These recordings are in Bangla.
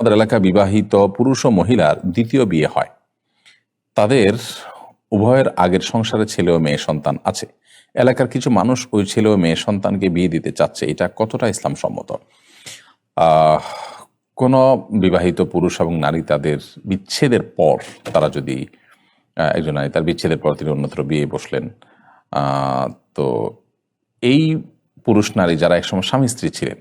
আমাদের এলাকা বিবাহিত পুরুষ ও মহিলার দ্বিতীয় বিয়ে হয়। তাদের উভয়ের আগের সংসারে ছেলে ও মেয়ে সন্তান আছে। এলাকার কিছু মানুষ ওই ছেলে ও মেয়ে সন্তানকে বিয়ে দিতে চাচ্ছে। এটা কতটা ইসলাম সম্মত কোনো বিবাহিত পুরুষ এবং নারী তাদের বিচ্ছেদের পর তারা যদি একজন নারী তার বিচ্ছেদের পর তিনি অন্যত্র বিয়ে বসলেন তো এই পুরুষ নারী যারা একসময় স্বামী স্ত্রী ছিলেন,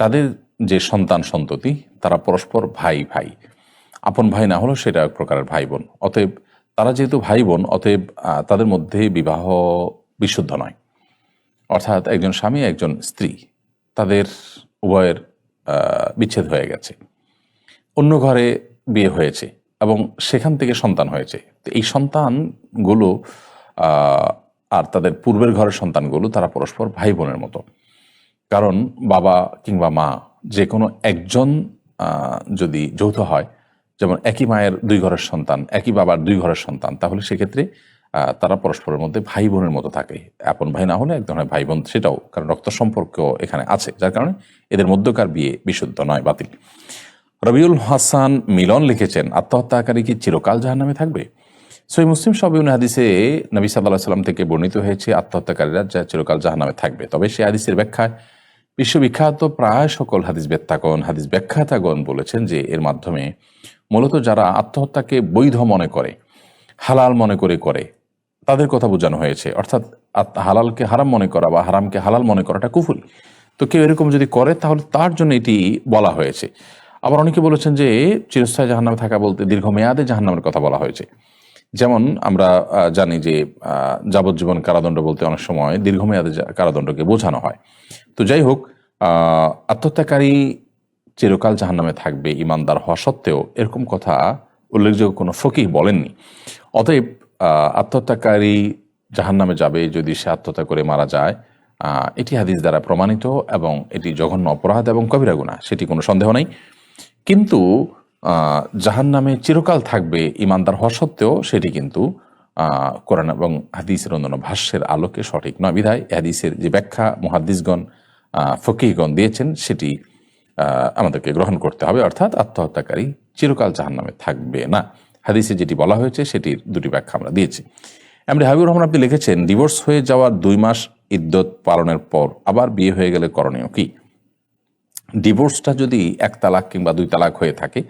তাদের যে সন্তান সন্ততি, তারা পরস্পর ভাই ভাই। আপন ভাই না হলেও সেটা এক প্রকারের ভাই বোন অতএব তারা যেহেতু ভাই বোন অতএব তাদের মধ্যে বিবাহ বিশুদ্ধ নয়। অর্থাৎ একজন স্বামী, একজন স্ত্রী, তাদের উভয়ের বিচ্ছেদ হয়ে গেছে। অন্য ঘরে বিয়ে হয়েছে এবং সেখান থেকে সন্তান হয়েছে। তো এই সন্তানগুলো আর তাদের পূর্বের ঘরের সন্তানগুলো তারা পরস্পর ভাই বোনের মতো। কারণ বাবা কিংবা মা যে কোনো একজন যদি যৌথ হয়, যেমন একই মায়ের দুই ঘরের সন্তান, একই বাবার দুই ঘরের সন্তান, তাহলে সেক্ষেত্রে তারা পরস্পরের মধ্যে ভাই বোনের মতো থাকে। আপন ভাই না হলে এক ধরনের ভাই বোন সেটাও, কারণ রক্ত সম্পর্ক এখানে আছে, যার কারণে এদের মধ্যকার বিয়ে বিশুদ্ধ নয়, বাতিল। রবিউল হাসান মিলন লিখেছেন, আত্মহত্যাকারী কি চিরকাল জাহান্নামে থাকবে? সই মুসলিম সবিউন হাদিসে নবী সাল্লাহ সাল্লাম থেকে বর্ণিত হয়েছে, আত্মহত্যাকারীরা যা চিরকাল জাহান্নামে থাকবে। তবে সে হাদিসের ব্যাখ্যায় বিশ্ববিখ্যাত প্রায় সকল হাদিস ব্যাত্যাগণ হাদিস ব্যাখ্যাতাগণ বলেছেন যে এর মাধ্যমে মূলত যারা আত্মহত্যাকে বৈধ মনে করে, হালাল মনে করে করে, তাদের কথা বোঝানো হয়েছে। অর্থাৎ হালালকে হারাম মনে করা বা হারামকে হালাল মনে করাটা কুফুরি তো কেউ এরকম যদি করে, তাহলে তার জন্য এটি বলা হয়েছে। আবার অনেকে বলেছেন যে চিরস্থায়ী জাহান্নামে থাকা বলতে দীর্ঘমেয়াদে জাহান্নামের কথা বলা হয়েছে। যেমন আমরা জানি যে যাবজ্জীবন কারাদণ্ড বলতে অনেক সময় দীর্ঘমেয়াদী কারাদণ্ডকে বোঝানো হয়। তো যাই হোক আত্মহত্যাকারী চিরকাল জাহান্নামে থাকবে ইমানদার হওয়া সত্ত্বেও এরকম কথা উল্লেখযোগ্য কোনো ফকিহ বলেননি। অতএব আত্মহত্যাকারী জাহান্নামে যাবে যদি সে আত্মহত্যা করে মারা যায়। এটি হাদিস দ্বারা প্রমাণিত এবং এটি জঘন্য অপরাধ এবং কবিরা গুণা সেটি কোনো সন্দেহ নেই। কিন্তু জাহান নামে চিরকাল থাকবে ইমানদার হওয়া সত্ত্বেও সেটি কিন্তু কোরআন এবং হাদিসের অন্যান্য ভাষ্যের আলোকে সঠিক নয়। বিধায় হাদিসের যে ব্যাখ্যা মহাদিসগণ ফকিহগণ দিয়েছেন সেটি আমাদেরকে গ্রহণ করতে হবে। অর্থাৎ আত্মহত্যাকারী চিরকাল জাহান নামে থাকবে না। হাদিসে যেটি বলা হয়েছে সেটির দুটি ব্যাখ্যা আমরা দিয়েছি। এমনি হাবিবুর রহমান আপনি লিখেছেন, ডিভোর্স হয়ে যাওয়ার দুই মাস ইদ্যত পালনের পর আবার বিয়ে হয়ে গেলে করণীয় কি? ডিভোর্সটা যদি এক তালাক কিংবা দুই তালাক হয়ে থাকে,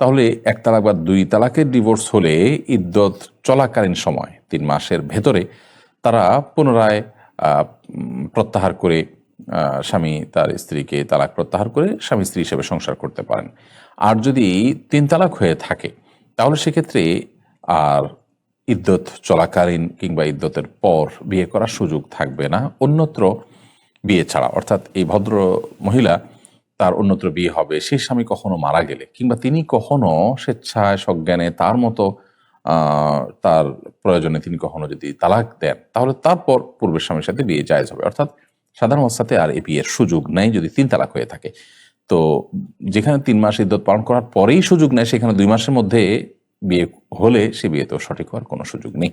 তাহলে এক তালাক বা দুই তালাকের ডিভোর্স হলে ইদ্যত চলাকালীন সময়, তিন মাসের ভেতরে তারা পুনরায় প্রত্যাহার করে স্বামী তার স্ত্রীকে তালাক প্রত্যাহার করে স্বামী স্ত্রী হিসেবে সংসার করতে পারেন। আর যদি তিন তালাক হয়ে থাকে, তাহলে সেক্ষেত্রে আর ইদ্যত চলাকালীন কিংবা ইদ্যতের পর বিয়ে করার সুযোগ থাকবে না, অন্যত্র বিয়ে ছাড়া। অর্থাৎ এই ভদ্র মহিলা তার অন্যত্র বিয়ে হবে সেই স্বামী কখনো মারা গেলে কিংবা তিনি কখনো স্বেচ্ছায়, সজ্ঞানে তার মতো তার প্রয়োজনে তিনি কখনো যদি তালাক দেন, তাহলে তারপর পূর্বের স্বামীর সাথে বিয়ে জায়জ হবে। অর্থাৎ সাধারণ অবস্থাতে আর এ বিয়ের সুযোগ নেই যদি তিন তালাক হয়ে থাকে। তো যেখানে তিন মাস ইদ্যত পালন করার পরেই সুযোগ নেয়, সেখানে দুই মাসের মধ্যে বিয়ে হলে সে বিয়ে তো সঠিক হওয়ার কোনো সুযোগ নেই।